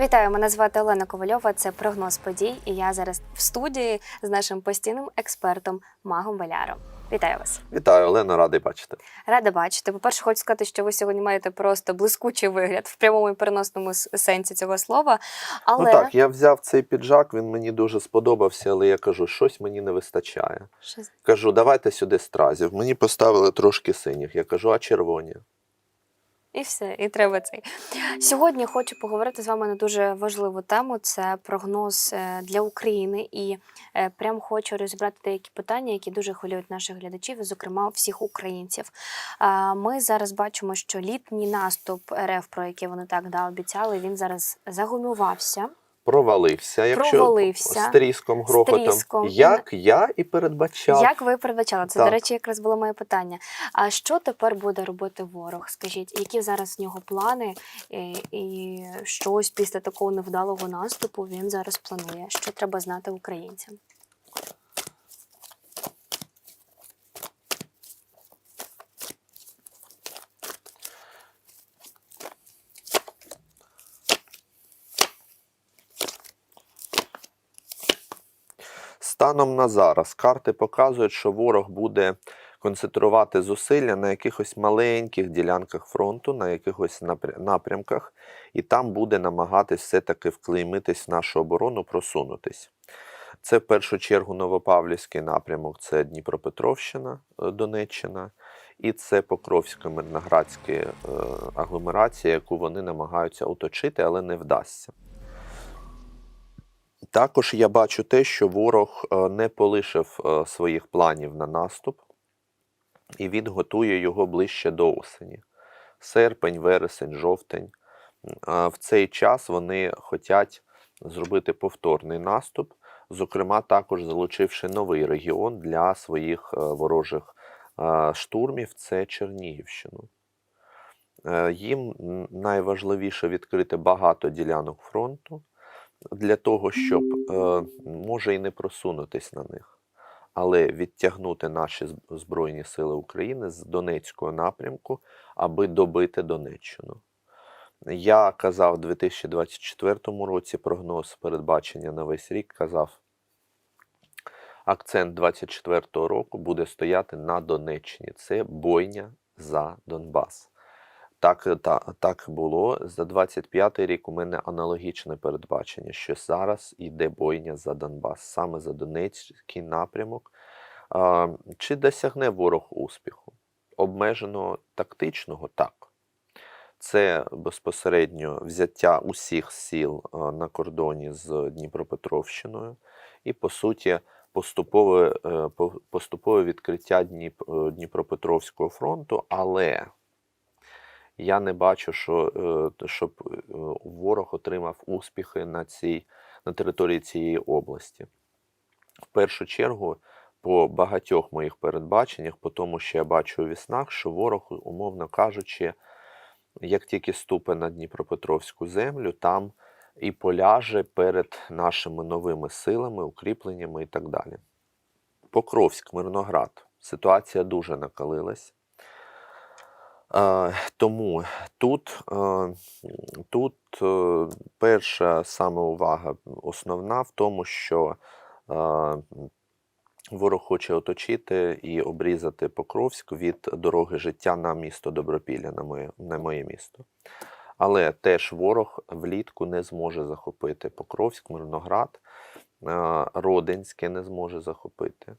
Вітаю, мене звати Олена Ковальова. Це прогноз подій. І я зараз в студії з нашим постійним експертом Магом Валяром. Вітаю вас. Вітаю, Олено, радий бачити. Рада бачити. По-перше, хочу сказати, що ви сьогодні маєте просто блискучий вигляд в прямому і переносному сенсі цього слова. Але Ну так, я взяв цей піджак, він мені дуже сподобався, але я кажу, щось мені не вистачає. Що Кажу, давайте сюди стразів. Мені поставили трошки синіх. Я кажу, а червоні. І все, і треба цей. Сьогодні хочу поговорити з вами на дуже важливу тему. Це прогноз е, для України. І е, прям хочу розібрати деякі питання, які дуже хвилюють наших глядачів, зокрема всіх українців. Ми зараз бачимо, що літній наступ РФ, про який вони так да, обіцяли, він зараз загумувався. Провалився, якщо Провалився. з тріском, грохотом. тріском. Як я і передбачав. Як ви передбачали? Це, Так. до речі, якраз було моє питання. А що тепер буде робити ворог? Скажіть, які зараз в нього плани, і, і щось після такого невдалого наступу він зараз планує? Що треба знати українцям? Станом на зараз карти показують, що ворог буде концентрувати зусилля на якихось маленьких ділянках фронту, на якихось напрямках, і там буде намагатись все-таки вклеймитись в нашу оборону, просунутись. Це в першу чергу Новопавлівський напрямок, це Дніпропетровщина, е, Донеччина, і це Покровська Мирноградська е, агломерація, яку вони намагаються оточити, але не вдасться. Також я бачу те, що ворог е, не полишив е, своїх планів на наступ, і він готує його ближче до осені. Серпень, вересень, жовтень. В цей час вони хочуть зробити повторний наступ, зокрема, також залучивши новий регіон для своїх е, ворожих штурмів це Чернігівщину. Їм найважливіше відкрити багато ділянок фронту для того, щоб е, може і не просунутись на них, але відтягнути наші Збройні Сили України з Донецького напрямку, аби добити Донеччину. Я казав у 2024 році прогноз передбачення на весь рік казав, акцент 2024 року буде стояти на Донеччині. Це бойня за Донбас. Так, та, так було. За 25-й рік у мене аналогічне передбачення, що зараз йде бойня за Донбас, саме за Донецький напрямок. А, чи досягне ворог успіху? Обмежено тактичного так. Це безпосередньо взяття усіх сіл на кордоні з Дніпропетровщиною і, по суті, поступове, е, поступове відкриття Дніп, е, Дніпропетровського фронту, але я не бачу, що, е, щоб е, ворог отримав успіхи на, цій, на території цієї області. В першу чергу, по багатьох моїх передбаченнях, по тому, що я бачу у віснах, що ворог, умовно кажучи, як тільки ступе на Дніпропетровську землю, там і поляже перед нашими новими силами, укріпленнями і так далі. Покровськ, Мирноград. Ситуація дуже накалилась. Тому тут, е, тут е, перша саме увага основна в тому, що е, ворог хоче оточити і обрізати Покровськ від дороги життя на місто Добропілля, на моє, на моє місто. Але теж ворог влітку не зможе захопити Покровськ, Мирноград, Родинське не зможе захопити.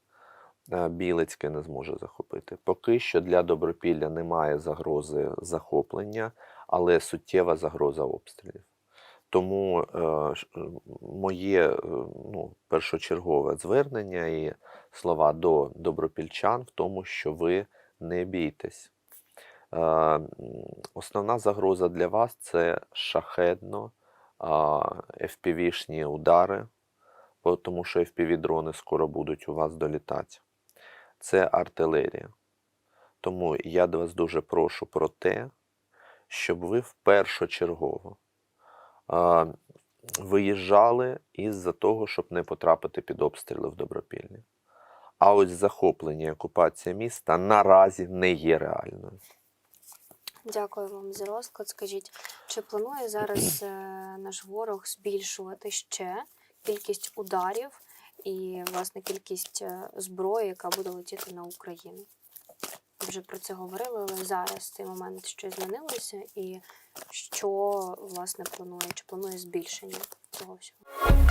Е, Білицьке не зможе захопити. Поки що для Добропілля немає загрози захоплення, але суттєва загроза обстрілів. Тому е, е, моє ну, першочергове звернення і слова до добропільчан в тому, що ви не бійтесь. Основна загроза для вас це шахедно FPV-шні удари, тому що FPV-дрони скоро будуть у вас долітати. Це артилерія. Тому я вас дуже прошу про те, щоб ви першочергово виїжджали із-за того, щоб не потрапити під обстріли в Добропіллі. А ось захоплення і окупація міста наразі не є реальною. Дякую вам за розклад. Скажіть, чи планує зараз е, наш ворог збільшувати ще кількість ударів і, власне, кількість е, зброї, яка буде летіти на Україну? Вже про це говорили, але зараз цей момент щось змінилося, і що власне планує? Чи планує збільшення цього всього?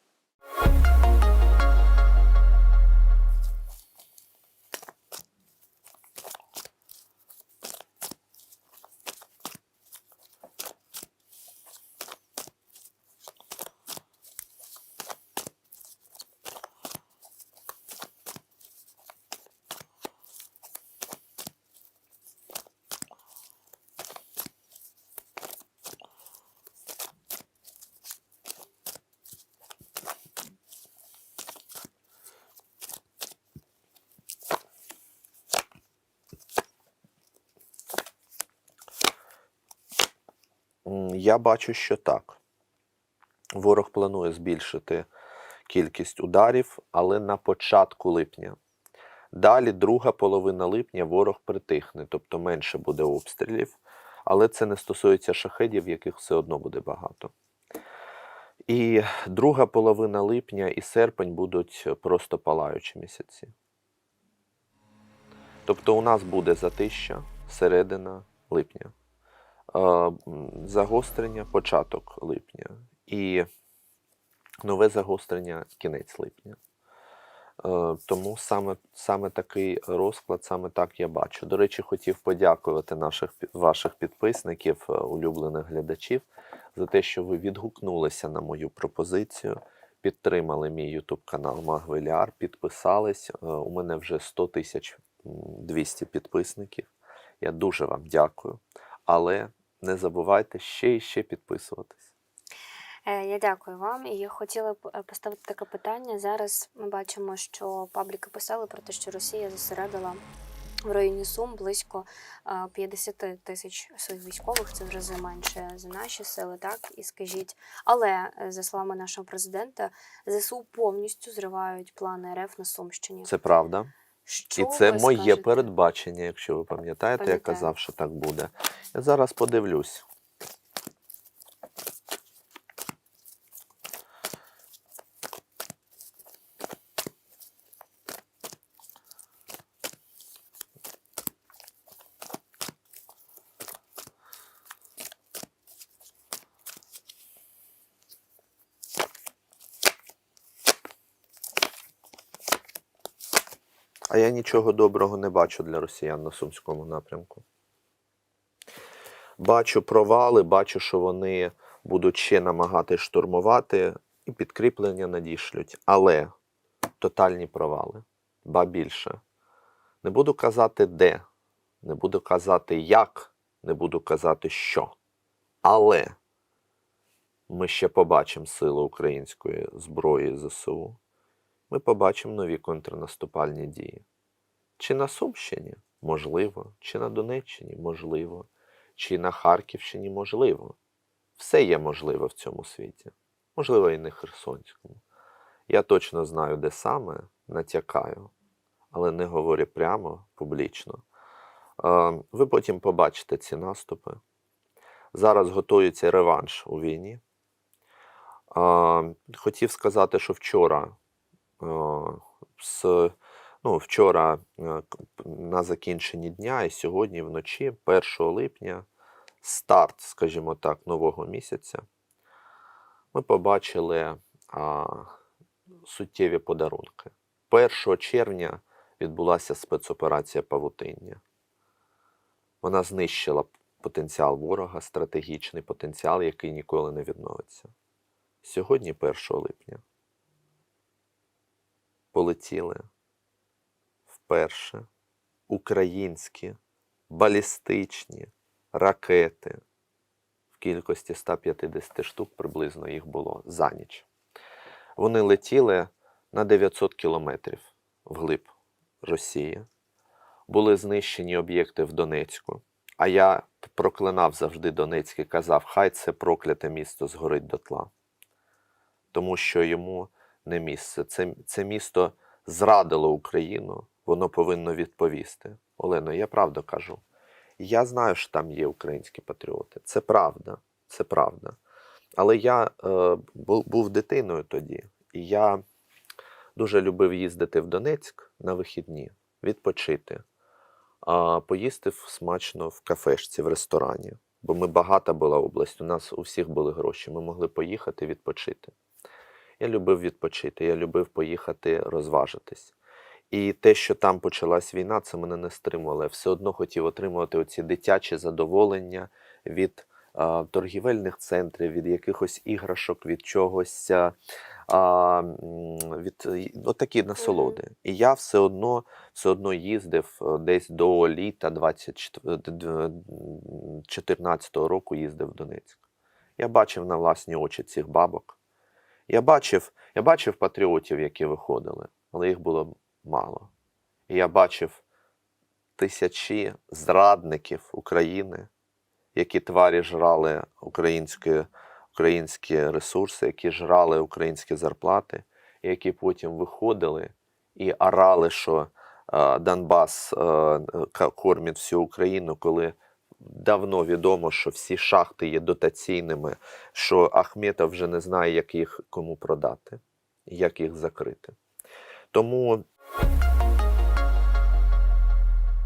Я бачу, що так. Ворог планує збільшити кількість ударів, але на початку липня. Далі, друга половина липня, ворог притихне, тобто менше буде обстрілів, але це не стосується шахедів, яких все одно буде багато. І друга половина липня і серпень будуть просто палаючі місяці. Тобто у нас буде затища середина липня загострення початок липня і нове загострення кінець липня. Е, Тому саме, саме такий розклад, саме так я бачу. До речі, хотів подякувати наших ваших підписників, е, улюблених глядачів, за те, що ви відгукнулися на мою пропозицію, підтримали мій YouTube канал Магвеліар, підписались. Е, У мене вже 100 тисяч 200 підписників. Я дуже вам дякую. Але не забувайте ще і ще підписуватись. Е, Я дякую вам і я хотіла б е, поставити таке питання. Зараз ми бачимо, що пабліки писали про те, що Росія зосередила в районі Сум близько е, 50 тисяч своїх військових. Це вже за менше за наші сили, так і скажіть. Але е, за словами нашого президента, ЗСУ повністю зривають плани РФ на Сумщині. Це правда. Що І це моє скажете? передбачення, якщо ви пам'ятаєте, я Пам'ятаю. казав, що так буде. Я зараз подивлюсь. Я нічого доброго не бачу для росіян на Сумському напрямку. Бачу провали, бачу, що вони будуть ще намагатись штурмувати і підкріплення надішлють. Але тотальні провали. Ба більше. Не буду казати де, не буду казати як, не буду казати що. Але ми ще побачимо сили української зброї ЗСУ. Ми побачимо нові контрнаступальні дії. Чи на Сумщині? Можливо, чи на Донеччині можливо, чи на Харківщині можливо. Все є можливо в цьому світі. Можливо, і не Херсонському. Я точно знаю, де саме натякаю, але не говорю прямо публічно. Е, Ви потім побачите ці наступи. Зараз готується реванш у війні. Е, Хотів сказати, що вчора з ну, вчора е, на закінченні дня і сьогодні вночі, 1 липня, старт, скажімо так, нового місяця, ми побачили а, суттєві подарунки. 1 червня відбулася спецоперація Павутиння. Вона знищила потенціал ворога, стратегічний потенціал, який ніколи не відновиться. Сьогодні, 1 липня, полетіли вперше українські балістичні ракети в кількості 150 штук приблизно їх було за ніч. Вони летіли на 900 кілометрів вглиб Росії. Були знищені об'єкти в Донецьку. А я проклинав завжди Донецьк і казав, хай це прокляте місто згорить дотла. Тому що йому не місце. Це, це місто зрадило Україну, воно повинно відповісти. Олено, я правду кажу. Я знаю, що там є українські патріоти. Це правда. Це правда. Але я е, був, дитиною тоді, і я дуже любив їздити в Донецьк на вихідні, відпочити, а поїсти смачно в кафешці, в ресторані. Бо ми багата була область, у нас у всіх були гроші. Ми могли поїхати відпочити. Я любив відпочити, я любив поїхати розважитись. І те, що там почалась війна, це мене не стримувало. Я все одно хотів отримувати оці дитячі задоволення від а, торгівельних центрів, від якихось іграшок, від чогось, а, від е, от такі насолоди. І я все одно, все одно їздив е, десь до літа 2014 року їздив в Донецьк. Я бачив на власні очі цих бабок. Я бачив, я бачив патріотів, які виходили, але їх було мало. Я бачив тисячі зрадників України, які тварі жрали українські, українські ресурси, які жрали українські зарплати, які потім виходили і орали, що е, Донбас е, кормить всю Україну, коли давно відомо, що всі шахти є дотаційними, що Ахметов вже не знає, як їх кому продати, як їх закрити. Тому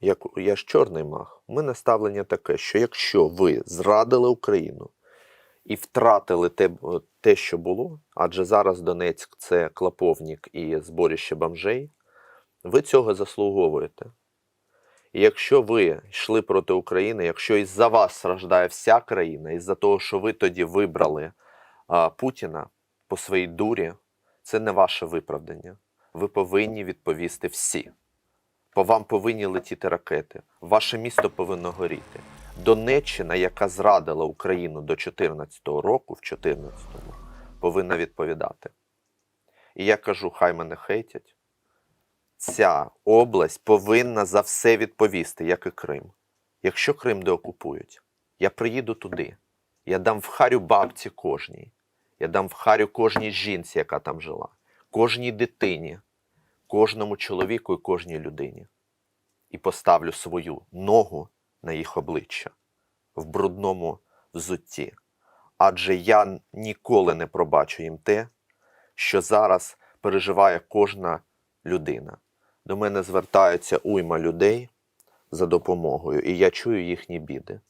як я ж чорний маг. У мене ставлення таке, що якщо ви зрадили Україну і втратили те, те, що було, адже зараз Донецьк це клаповник і зборище бомжей, ви цього заслуговуєте. Якщо ви йшли проти України, якщо із-за вас страждає вся країна, із-за того, що ви тоді вибрали а, Путіна по своїй дурі, це не ваше виправдання. Ви повинні відповісти всі. По вам повинні летіти ракети. Ваше місто повинно горіти. Донеччина, яка зрадила Україну до 2014 року, в 2014-му, повинна відповідати. І я кажу, хай мене хейтять. Ця область повинна за все відповісти, як і Крим. Якщо Крим деокупують, я приїду туди. Я дам в харю бабці кожній. Я дам в харю кожній жінці, яка там жила, кожній дитині, кожному чоловіку і кожній людині. І поставлю свою ногу на їх обличчя в брудному взутті. Адже я ніколи не пробачу їм те, що зараз переживає кожна людина. До мене звертаються уйма людей за допомогою, і я чую їхні біди.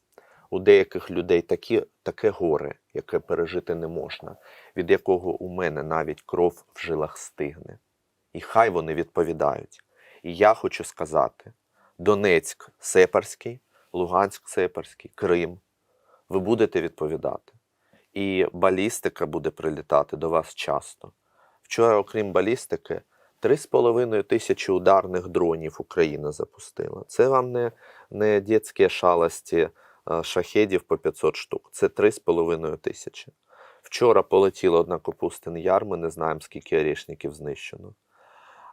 У деяких людей такі, таке горе, яке пережити не можна, від якого у мене навіть кров в жилах стигне. І хай вони відповідають. І я хочу сказати: Донецьк Сепарський, Луганськ Сепарський, Крим. Ви будете відповідати. І балістика буде прилітати до вас часто. Вчора, окрім балістики, 3,5 тисячі ударних дронів Україна запустила. Це вам не, не дитячі шалості е, шахедів по 500 штук. Це 3,5 тисячі. Вчора полетіла одна Капустин Яр, ми не знаємо, скільки орішників знищено.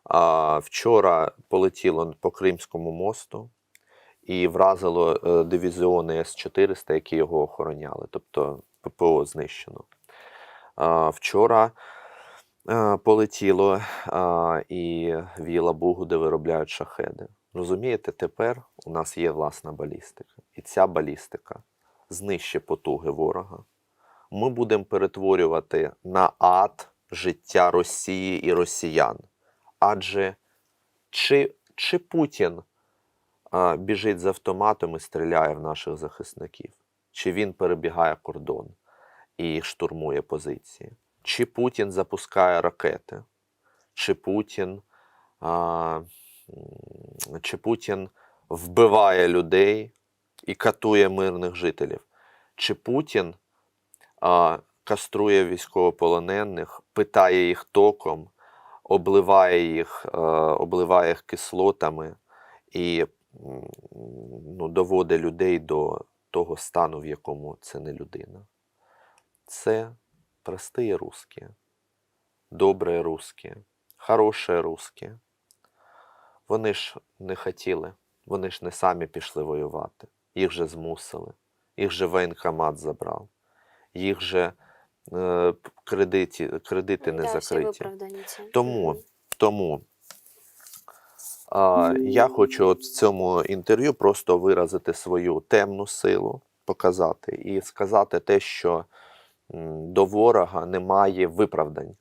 А вчора полетіло по Кримському мосту і вразило е, дивізіони С-400, які його охороняли, тобто ППО знищено. А, вчора е, полетіло а, і в Єлабугу, де виробляють шахеди. Розумієте, тепер у нас є власна балістика. І ця балістика знищить потуги ворога. Ми будемо перетворювати на ад життя Росії і росіян. Адже чи, чи Путін а, біжить з автоматом і стріляє в наших захисників, чи він перебігає кордон і штурмує позиції, чи Путін запускає ракети, чи Путін, а, чи Путін вбиває людей і катує мирних жителів, чи Путін а, каструє військовополонених, питає їх током, обливає їх, е, обливає їх кислотами і ну, доводить людей до того стану, в якому це не людина. Це прості русські, добрі русські, хороші русські. Вони ж не хотіли, вони ж не самі пішли воювати. Їх же змусили, їх же воєнкомат забрав, їх же кредиті, кредити не Да, закриті. Тому, тому а, я хочу от в цьому інтерв'ю просто виразити свою темну силу, показати і сказати те, що до ворога немає виправдань.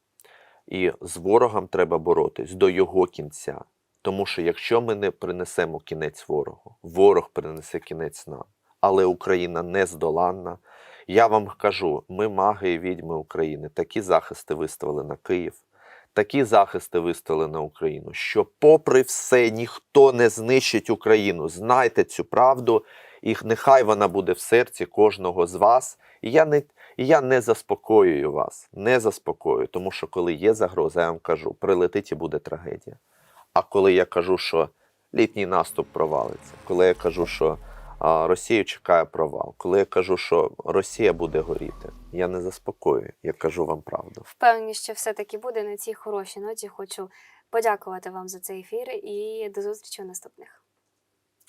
І з ворогом треба боротись до його кінця. Тому що якщо ми не принесемо кінець ворогу, ворог принесе кінець нам. Але Україна не здоланна. Я вам кажу, ми маги і відьми України. Такі захисти виставили на Київ, такі захисти виставили на Україну, що, попри все, ніхто не знищить Україну. Знайте цю правду, і нехай вона буде в серці кожного з вас. І я не, і я не заспокоюю вас, не заспокоюю, тому що коли є загроза, я вам кажу, прилетить і буде трагедія. А коли я кажу, що літній наступ провалиться, коли я кажу, що а, Росію чекає провал, коли я кажу, що Росія буде горіти, я не заспокоюю, я кажу вам правду. Впевнені, що все-таки буде на цій хорошій ноті. Хочу подякувати вам за цей ефір і до зустрічі у наступних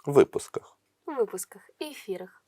випусках. випусках. випусках і ефірах.